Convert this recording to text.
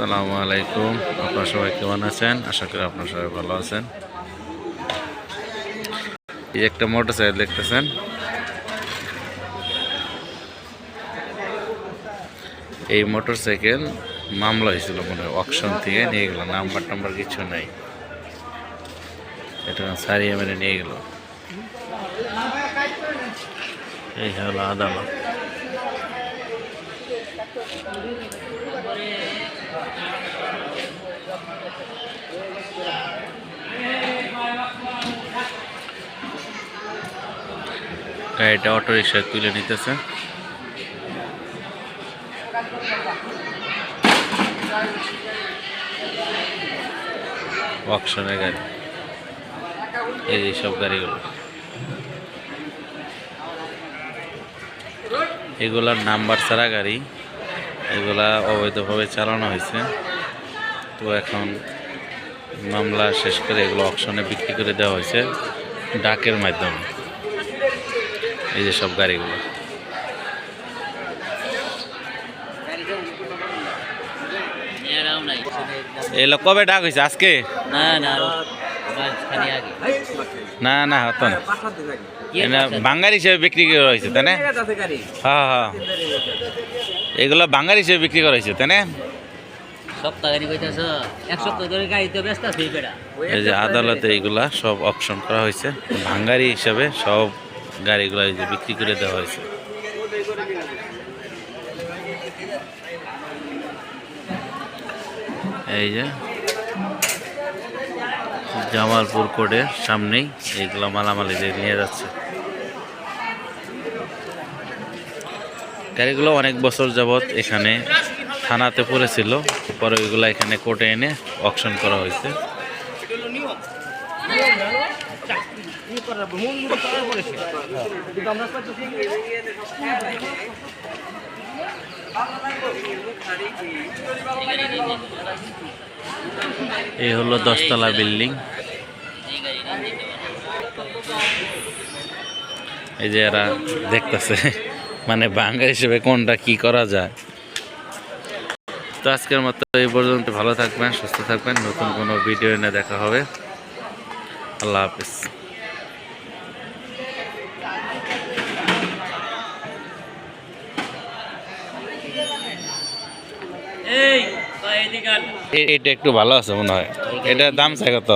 আসসালামু আলাইকুম। আপনারা সবাই কেমন আছেন? আশা করি আপনারা সবাই ভালো আছেন। এই একটা মোটর সাইকেল দেখতেছেন। এই মোটর সাইকেল মামলা হয়েছিল মনে হয় অকশন থেকে নিয়ে গেল নাম্বার টাম্বার কিছু নাই। এটা সারিয়ে মেরে নিয়ে গেল। এই হলো আদালত। গাড়িটা অটো রিক্সা তুলে নিতেছে। অকশনের গাড়ি। এই যে সব গাড়িগুলো। এগুলার নাম্বার ছাড়া গাড়ি। এগুলা অবৈধভাবে চালানো হয়েছে। তো এখন মামলা শেষ করে এগুলো অকশনে বিক্রি করে দেওয়া হয়েছে ডাকের মাধ্যমে। এই যে সব গাড়িগুলো। এগুলো কবে ডাক হয়েছে? আজকে? না না না না হতো না। কি এটা বাঙ্গার হিসেবে বিক্রি করা হয়েছে তাই না? হ্যাঁ হ্যাঁ। এগুলো বাঙ্গার হিসেবে বিক্রি করা হয়েছে তাই না? এই যে আদালতে এইগুলা সব অপশন করা হয়েছে ভাঙ্গারি হিসাবে সব গাড়িগুলো এই যে বিক্রি করে দেওয়া হয়েছে। এই যে জামালপুর কোর্টের সামনেই এইগুলো মালামালিতে নিয়ে যাচ্ছে। গাড়িগুলো অনেক বছর যাবৎ এখানে থানাতে পড়েছিল, পরে ওইগুলো এখানে কোর্টে এনে অকশন করা হয়েছে। এই হলো দশতলা বিল্ডিং। এই যে এরা দেখতেছে মানে বাঙ্গাল হিসেবে কোনটা কি করা যায়। তো আজকের মতো এই পর্যন্ত, ভালো থাকবেন, সুস্থ থাকবেন, নতুন কোনো ভিডিও এনে দেখা হবে। আল্লাহ হাফিজ। এটা একটু ভালো আছে মনে হয়। এটা দাম চাই কত?